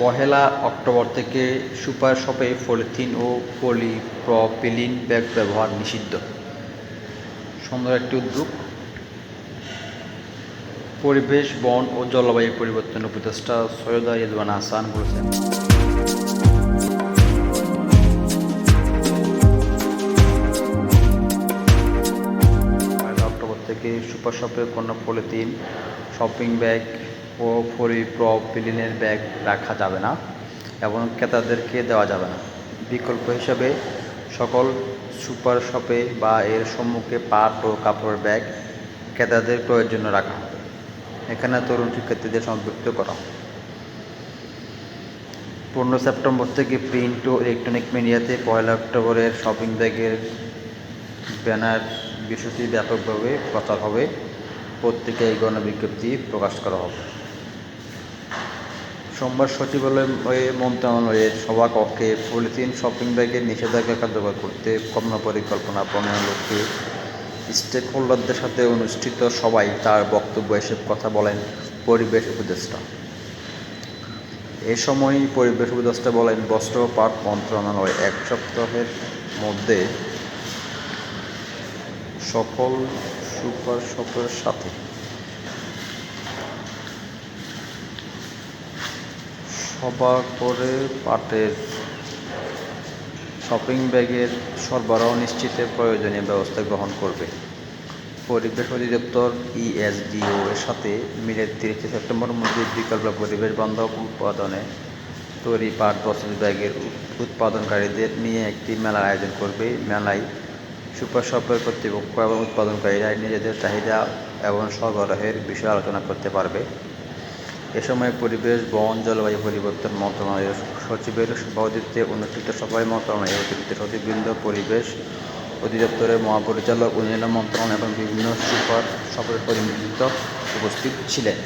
পহেলা October থেকে super শপে polythene ও পলিপ্রপিলিন ব্যাগ ব্যবহার নিষিদ্ধ। সুন্দর একটি উদ্যোগ। পরিবেশ, বন ও জলবায়ু পরিবর্তন উপদেষ্টা সৈয়দা রিজওয়ান হাসান বলেছেন। অক্টোবর থেকে সুপার শপে কোনো পলিথিন, শপিং ব্যাগ ও পলিপ্রপিলিনের ব্যাগ রাখা যাবে না এবং ক্রেতাদেরকে দেওয়া যাবে না। বিকল্প হিসাবে সকল সুপার শপে বা এর সম্মুখে পাট ও কাপড়ের ব্যাগ ক্রেতাদের ক্রয়ের জন্য রাখা। হবে এখানে তরুণ শিক্ষার্থীদের সম্পৃক্ত করা। পনেরো সেপ্টেম্বর থেকে প্রিন্ট ও ইলেকট্রনিক মিডিয়াতে পয়লা অক্টোবরের শপিং ব্যাগের ব্যানার বিষয়টি ব্যাপকভাবে প্রচার হবে। পত্রিকায় গণবিজ্ঞপ্তি প্রকাশ করা হবে। সোমবার সচিবালয়ে মন্ত্রণালয়ের সভাকক্ষে পলিথিন শপিং ব্যাগের নিষেধাজ্ঞা কার্যকর করতে কর্মপরিকল্পনা প্রণয়নের লক্ষ্যে স্টেক হোল্ডারদের সাথে অনুষ্ঠিত সবাই তার বক্তব্য এসব কথা বলেন পরিবেশ উপদেষ্টা। এ সময় পরিবেশ উপদেষ্টা বলেন, বস্ত্র পাট মন্ত্রণালয় এক সপ্তাহের মধ্যে সকল সুপার শপের সাথে সভা করে পাটের শপিং ব্যাগের সরবরাহ নিশ্চিতের প্রয়োজনীয় ব্যবস্থা গ্রহণ করবে। পরিবেশ অধিদপ্তর ইএসডিও এর সাথে মিলে তিরিশে সেপ্টেম্বর মধ্যে বিকল্প পরিবেশ বান্ধব উৎপাদনে তৈরি পাট বস্ত্র ব্যাগের উৎপাদনকারীদের নিয়ে একটি মেলার আয়োজন করবে। মেলায় সুপার শপের কর্তৃপক্ষ এবং উৎপাদনকারীরা নিজেদের চাহিদা এবং সরবরাহের বিষয়ে আলোচনা করতে পারবে। এ সময় পরিবেশ, বন, জলবায়ু পরিবর্তন, মন্ত্রণালয়ের সচিবের সভাপতিত্বে অনুষ্ঠিত সভায় মন্ত্রণালয়ের অতিরিক্ত সচিববৃন্দ, পরিবেশ অধিদপ্তরের মহাপরিচালক, উন্নয়ন মন্ত্রণালয় এবং বিভিন্ন সুপার শপের প্রতিনিধিত্ব উপস্থিত ছিলেন।